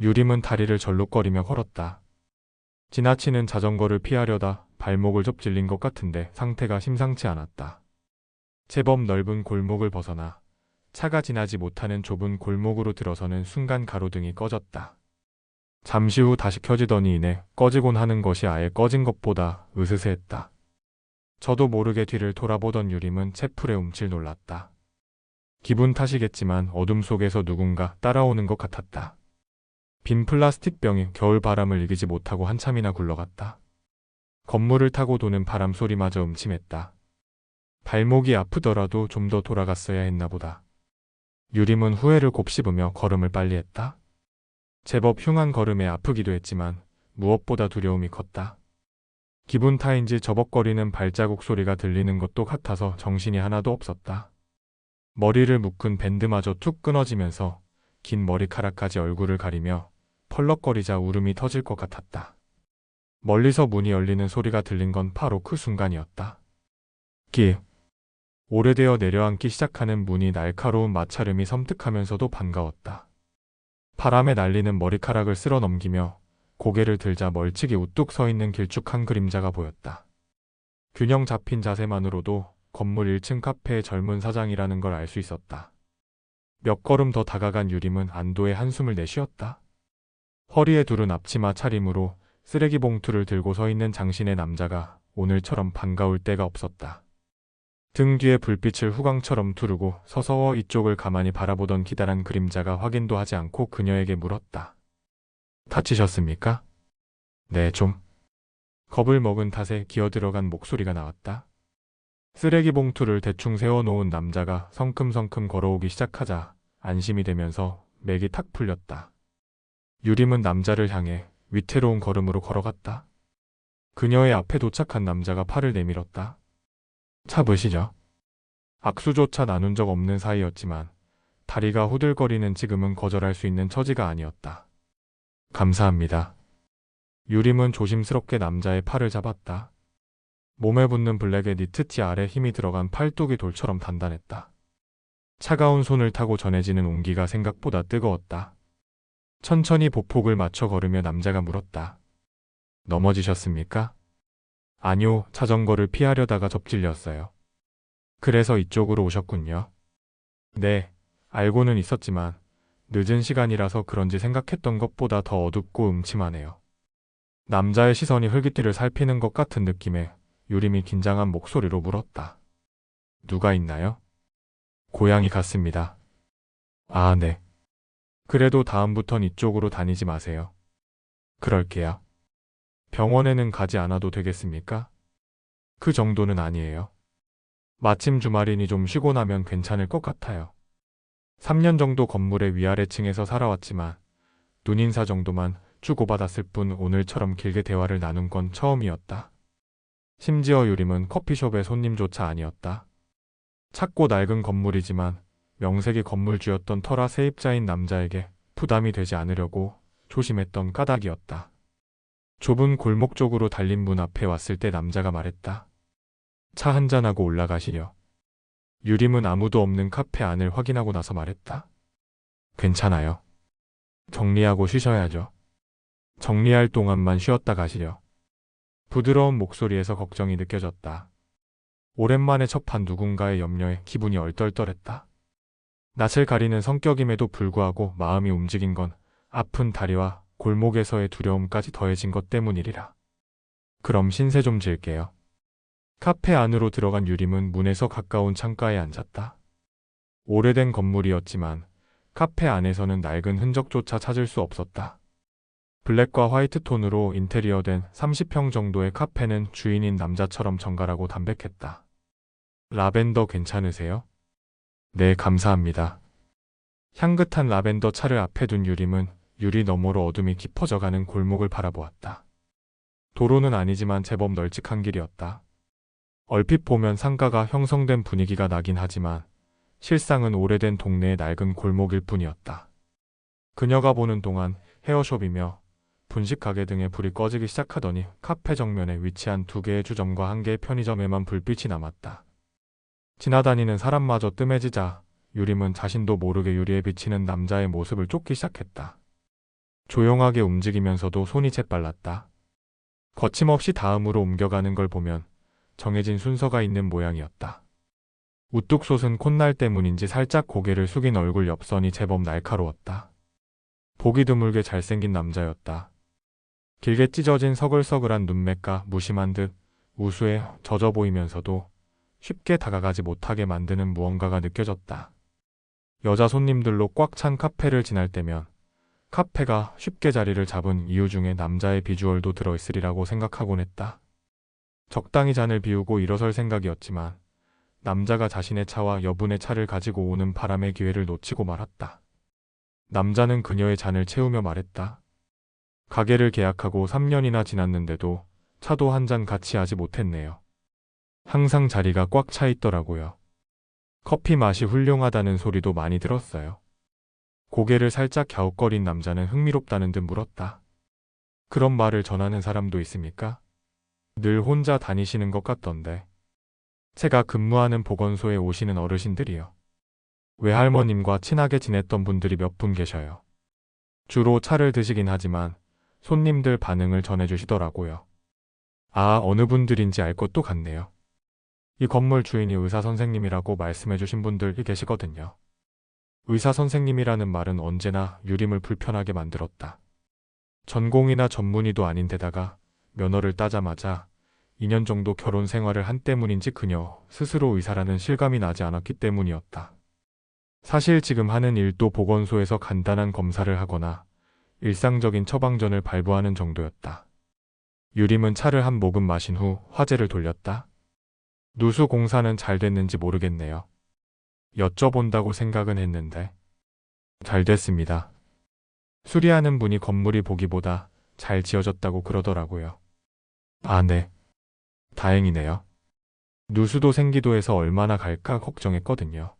유림은 다리를 절룩거리며 걸었다. 지나치는 자전거를 피하려다 발목을 접질린 것 같은데 상태가 심상치 않았다. 제법 넓은 골목을 벗어나 차가 지나지 못하는 좁은 골목으로 들어서는 순간 가로등이 꺼졌다. 잠시 후 다시 켜지더니 이내 꺼지곤 하는 것이 아예 꺼진 것보다 으스스했다. 저도 모르게 뒤를 돌아보던 유림은 채플에 움찔 놀랐다. 기분 탓이겠지만 어둠 속에서 누군가 따라오는 것 같았다. 빈 플라스틱 병이 겨울 바람을 이기지 못하고 한참이나 굴러갔다. 건물을 타고 도는 바람 소리마저 음침했다. 발목이 아프더라도 좀 더 돌아갔어야 했나 보다. 유림은 후회를 곱씹으며 걸음을 빨리 했다. 제법 흉한 걸음에 아프기도 했지만 무엇보다 두려움이 컸다. 기분 탓인지 저벅거리는 발자국 소리가 들리는 것도 같아서 정신이 하나도 없었다. 머리를 묶은 밴드마저 툭 끊어지면서 긴 머리카락까지 얼굴을 가리며 펄럭거리자 울음이 터질 것 같았다. 멀리서 문이 열리는 소리가 들린 건 바로 그 순간이었다. 기. 오래되어 내려앉기 시작하는 문이 날카로운 마찰음이 섬뜩하면서도 반가웠다. 바람에 날리는 머리카락을 쓸어 넘기며 고개를 들자 멀찍이 우뚝 서 있는 길쭉한 그림자가 보였다. 균형 잡힌 자세만으로도 건물 1층 카페의 젊은 사장이라는 걸 알 수 있었다. 몇 걸음 더 다가간 유림은 안도의 한숨을 내쉬었다. 허리에 두른 앞치마 차림으로 쓰레기 봉투를 들고 서 있는 장신의 남자가 오늘처럼 반가울 때가 없었다. 등 뒤에 불빛을 후광처럼 두르고 서서워 이쪽을 가만히 바라보던 기다란 그림자가 확인도 하지 않고 그녀에게 물었다. 다치셨습니까? 네, 좀. 겁을 먹은 탓에 기어들어간 목소리가 나왔다. 쓰레기 봉투를 대충 세워놓은 남자가 성큼성큼 걸어오기 시작하자 안심이 되면서 맥이 탁 풀렸다. 유림은 남자를 향해 위태로운 걸음으로 걸어갔다. 그녀의 앞에 도착한 남자가 팔을 내밀었다. 차보시죠. 악수조차 나눈 적 없는 사이였지만 다리가 후들거리는 지금은 거절할 수 있는 처지가 아니었다. 감사합니다. 유림은 조심스럽게 남자의 팔을 잡았다. 몸에 붙는 블랙의 니트티 아래 힘이 들어간 팔뚝이 돌처럼 단단했다. 차가운 손을 타고 전해지는 온기가 생각보다 뜨거웠다. 천천히 보폭을 맞춰 걸으며 남자가 물었다. 넘어지셨습니까? 아니요, 자전거를 피하려다가 접질렸어요. 그래서 이쪽으로 오셨군요. 네, 알고는 있었지만 늦은 시간이라서 그런지 생각했던 것보다 더 어둡고 음침하네요. 남자의 시선이 흘기띠를 살피는 것 같은 느낌에 유림이 긴장한 목소리로 물었다. 누가 있나요? 고양이 같습니다. 아, 네. 그래도 다음부턴 이쪽으로 다니지 마세요. 그럴게요. 병원에는 가지 않아도 되겠습니까? 그 정도는 아니에요. 마침 주말이니 좀 쉬고 나면 괜찮을 것 같아요. 3년 정도 건물의 위아래 층에서 살아왔지만 눈인사 정도만 주고받았을 뿐 오늘처럼 길게 대화를 나눈 건 처음이었다. 심지어 유림은 커피숍의 손님조차 아니었다. 작고 낡은 건물이지만 명색이 건물주였던 터라 세입자인 남자에게 부담이 되지 않으려고 조심했던 까닭이었다. 좁은 골목 쪽으로 달린 문 앞에 왔을 때 남자가 말했다. 차 한잔하고 올라가시려. 유림은 아무도 없는 카페 안을 확인하고 나서 말했다. 괜찮아요. 정리하고 쉬셔야죠. 정리할 동안만 쉬었다 가시려. 부드러운 목소리에서 걱정이 느껴졌다. 오랜만에 접한 누군가의 염려에 기분이 얼떨떨했다. 낯을 가리는 성격임에도 불구하고 마음이 움직인 건 아픈 다리와 골목에서의 두려움까지 더해진 것 때문이리라. 그럼 신세 좀 질게요. 카페 안으로 들어간 유림은 문에서 가까운 창가에 앉았다. 오래된 건물이었지만 카페 안에서는 낡은 흔적조차 찾을 수 없었다. 블랙과 화이트 톤으로 인테리어된 30평 정도의 카페는 주인인 남자처럼 정갈하고 담백했다. 라벤더 괜찮으세요? 네, 감사합니다. 향긋한 라벤더 차를 앞에 둔 유림은 유리 너머로 어둠이 깊어져가는 골목을 바라보았다. 도로는 아니지만 제법 널찍한 길이었다. 얼핏 보면 상가가 형성된 분위기가 나긴 하지만 실상은 오래된 동네의 낡은 골목일 뿐이었다. 그녀가 보는 동안 헤어숍이며 분식 가게 등의 불이 꺼지기 시작하더니 카페 정면에 위치한 두 개의 주점과 한 개의 편의점에만 불빛이 남았다. 지나다니는 사람마저 뜸해지자 유림은 자신도 모르게 유리에 비치는 남자의 모습을 쫓기 시작했다. 조용하게 움직이면서도 손이 재빨랐다. 거침없이 다음으로 옮겨가는 걸 보면 정해진 순서가 있는 모양이었다. 우뚝 솟은 콧날 때문인지 살짝 고개를 숙인 얼굴 옆선이 제법 날카로웠다. 보기 드물게 잘생긴 남자였다. 길게 찢어진 서글서글한 눈매가 무심한 듯 우수해 젖어 보이면서도 쉽게 다가가지 못하게 만드는 무언가가 느껴졌다. 여자 손님들로 꽉 찬 카페를 지날 때면 카페가 쉽게 자리를 잡은 이유 중에 남자의 비주얼도 들어있으리라고 생각하곤 했다. 적당히 잔을 비우고 일어설 생각이었지만 남자가 자신의 차와 여분의 차를 가지고 오는 바람의 기회를 놓치고 말았다. 남자는 그녀의 잔을 채우며 말했다. 가게를 계약하고 3년이나 지났는데도 차도 한 잔 같이 하지 못했네요. 항상 자리가 꽉 차 있더라고요. 커피 맛이 훌륭하다는 소리도 많이 들었어요. 고개를 살짝 갸웃거린 남자는 흥미롭다는 듯 물었다. 그런 말을 전하는 사람도 있습니까? 늘 혼자 다니시는 것 같던데. 제가 근무하는 보건소에 오시는 어르신들이요. 외할머님과 친하게 지냈던 분들이 몇 분 계셔요. 주로 차를 드시긴 하지만 손님들 반응을 전해주시더라고요. 아, 어느 분들인지 알 것도 같네요. 이 건물 주인이 의사 선생님이라고 말씀해주신 분들이 계시거든요. 의사 선생님이라는 말은 언제나 유림을 불편하게 만들었다. 전공이나 전문의도 아닌 데다가 면허를 따자마자 2년 정도 결혼 생활을 한 때문인지 그녀 스스로 의사라는 실감이 나지 않았기 때문이었다. 사실 지금 하는 일도 보건소에서 간단한 검사를 하거나 일상적인 처방전을 발부하는 정도였다. 유림은 차를 한 모금 마신 후 화제를 돌렸다. 누수 공사는 잘 됐는지 모르겠네요. 여쭤본다고 생각은 했는데. 잘 됐습니다. 수리하는 분이 건물이 보기보다 잘 지어졌다고 그러더라고요. 아, 네. 다행이네요. 누수도 생기도에서 얼마나 갈까 걱정했거든요.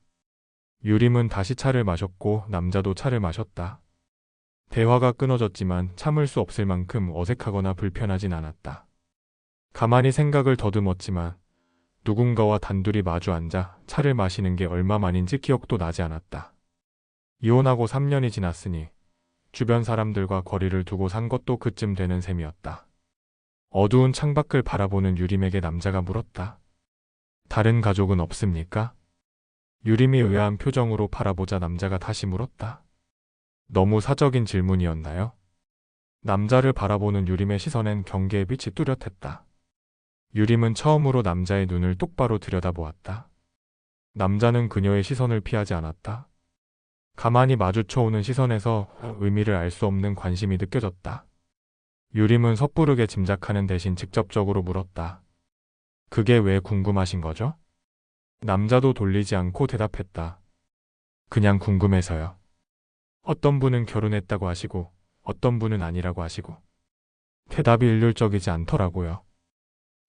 유림은 다시 차를 마셨고 남자도 차를 마셨다. 대화가 끊어졌지만 참을 수 없을 만큼 어색하거나 불편하진 않았다. 가만히 생각을 더듬었지만 누군가와 단둘이 마주 앉아 차를 마시는 게 얼마만인지 기억도 나지 않았다. 이혼하고 3년이 지났으니 주변 사람들과 거리를 두고 산 것도 그쯤 되는 셈이었다. 어두운 창밖을 바라보는 유림에게 남자가 물었다. 다른 가족은 없습니까? 유림이 의아한 표정으로 바라보자 남자가 다시 물었다. 너무 사적인 질문이었나요? 남자를 바라보는 유림의 시선엔 경계의 빛이 뚜렷했다. 유림은 처음으로 남자의 눈을 똑바로 들여다보았다. 남자는 그녀의 시선을 피하지 않았다. 가만히 마주쳐오는 시선에서 의미를 알 수 없는 관심이 느껴졌다. 유림은 섣부르게 짐작하는 대신 직접적으로 물었다. 그게 왜 궁금하신 거죠? 남자도 돌리지 않고 대답했다. 그냥 궁금해서요. 어떤 분은 결혼했다고 하시고 어떤 분은 아니라고 하시고 대답이 일률적이지 않더라고요.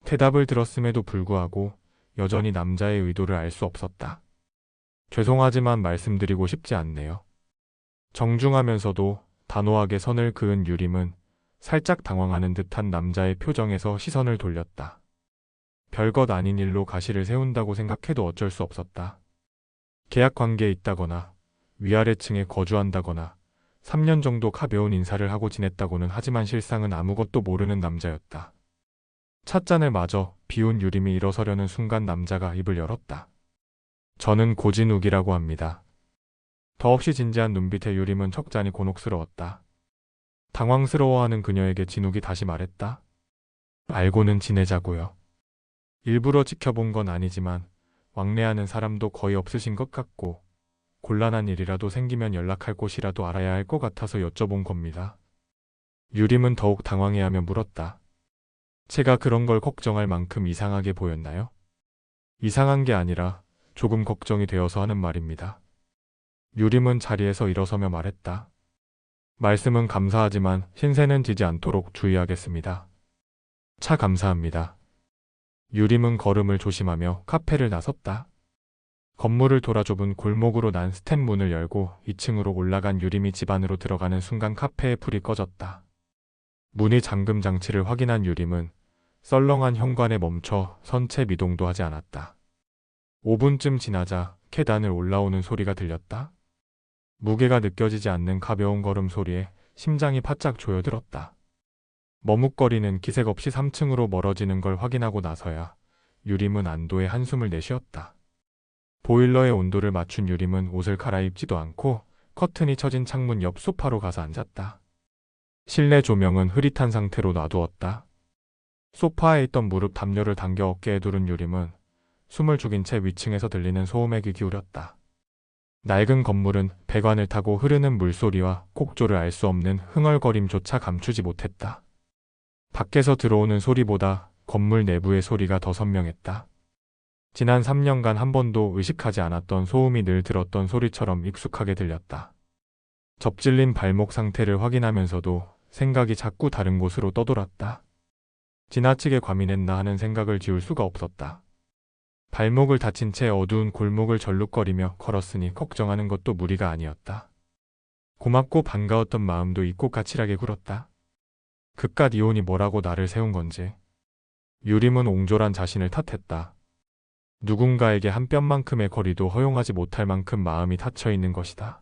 대답을 들었음에도 불구하고 여전히 남자의 의도를 알 수 없었다. 죄송하지만 말씀드리고 싶지 않네요. 정중하면서도 단호하게 선을 그은 유림은 살짝 당황하는 듯한 남자의 표정에서 시선을 돌렸다. 별것 아닌 일로 가시를 세운다고 생각해도 어쩔 수 없었다. 계약 관계에 있다거나 위아래층에 거주한다거나 3년 정도 가벼운 인사를 하고 지냈다고는 하지만 실상은 아무것도 모르는 남자였다. 찻잔을 마저 비운 유림이 일어서려는 순간 남자가 입을 열었다. 저는 고진욱이라고 합니다. 더없이 진지한 눈빛의 유림은 척잔이 곤혹스러웠다. 당황스러워하는 그녀에게 진욱이 다시 말했다. 알고는 지내자고요. 일부러 지켜본 건 아니지만 왕래하는 사람도 거의 없으신 것 같고 곤란한 일이라도 생기면 연락할 곳이라도 알아야 할 것 같아서 여쭤본 겁니다. 유림은 더욱 당황해하며 물었다. 제가 그런 걸 걱정할 만큼 이상하게 보였나요? 이상한 게 아니라 조금 걱정이 되어서 하는 말입니다. 유림은 자리에서 일어서며 말했다. 말씀은 감사하지만 신세는 지지 않도록 주의하겠습니다. 차 감사합니다. 유림은 걸음을 조심하며 카페를 나섰다. 건물을 돌아 좁은 골목으로 난 스텝 문을 열고 2층으로 올라간 유림이 집 안으로 들어가는 순간 카페의 불이 꺼졌다. 문이 잠금 장치를 확인한 유림은 썰렁한 현관에 멈춰 선체 미동도 하지 않았다. 5분쯤 지나자 계단을 올라오는 소리가 들렸다. 무게가 느껴지지 않는 가벼운 걸음 소리에 심장이 바짝 조여들었다. 머뭇거리는 기색 없이 3층으로 멀어지는 걸 확인하고 나서야 유림은 안도의 한숨을 내쉬었다. 보일러의 온도를 맞춘 유림은 옷을 갈아입지도 않고 커튼이 쳐진 창문 옆 소파로 가서 앉았다. 실내 조명은 흐릿한 상태로 놔두었다. 소파에 있던 무릎 담요를 당겨 어깨에 두른 유림은 숨을 죽인 채 위층에서 들리는 소음에 귀 기울였다. 낡은 건물은 배관을 타고 흐르는 물소리와 곡조를 알 수 없는 흥얼거림조차 감추지 못했다. 밖에서 들어오는 소리보다 건물 내부의 소리가 더 선명했다. 지난 3년간 한 번도 의식하지 않았던 소음이 늘 들었던 소리처럼 익숙하게 들렸다. 접질린 발목 상태를 확인하면서도 생각이 자꾸 다른 곳으로 떠돌았다. 지나치게 과민했나 하는 생각을 지울 수가 없었다. 발목을 다친 채 어두운 골목을 절룩거리며 걸었으니 걱정하는 것도 무리가 아니었다. 고맙고 반가웠던 마음도 잊고 까칠하게 굴었다. 그깟 이혼이 뭐라고 나를 세운 건지. 유림은 옹졸한 자신을 탓했다. 누군가에게 한 뼘만큼의 거리도 허용하지 못할 만큼 마음이 닫혀 있는 것이다.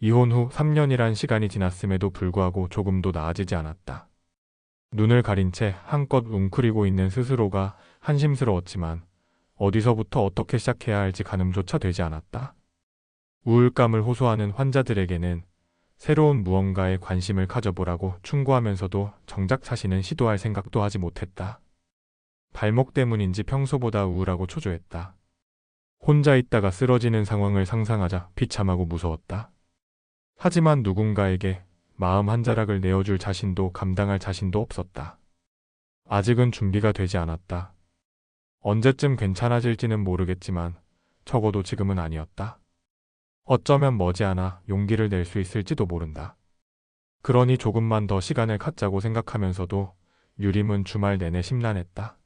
이혼 후 3년이란 시간이 지났음에도 불구하고 조금도 나아지지 않았다. 눈을 가린 채 한껏 웅크리고 있는 스스로가 한심스러웠지만 어디서부터 어떻게 시작해야 할지 가늠조차 되지 않았다. 우울감을 호소하는 환자들에게는 새로운 무언가에 관심을 가져보라고 충고하면서도 정작 자신은 시도할 생각도 하지 못했다. 발목 때문인지 평소보다 우울하고 초조했다. 혼자 있다가 쓰러지는 상황을 상상하자 비참하고 무서웠다. 하지만 누군가에게 마음 한 자락을 내어줄 자신도 감당할 자신도 없었다. 아직은 준비가 되지 않았다. 언제쯤 괜찮아질지는 모르겠지만 적어도 지금은 아니었다. 어쩌면 머지않아 용기를 낼 수 있을지도 모른다. 그러니 조금만 더 시간을 갖자고 생각하면서도 유림은 주말 내내 심란했다.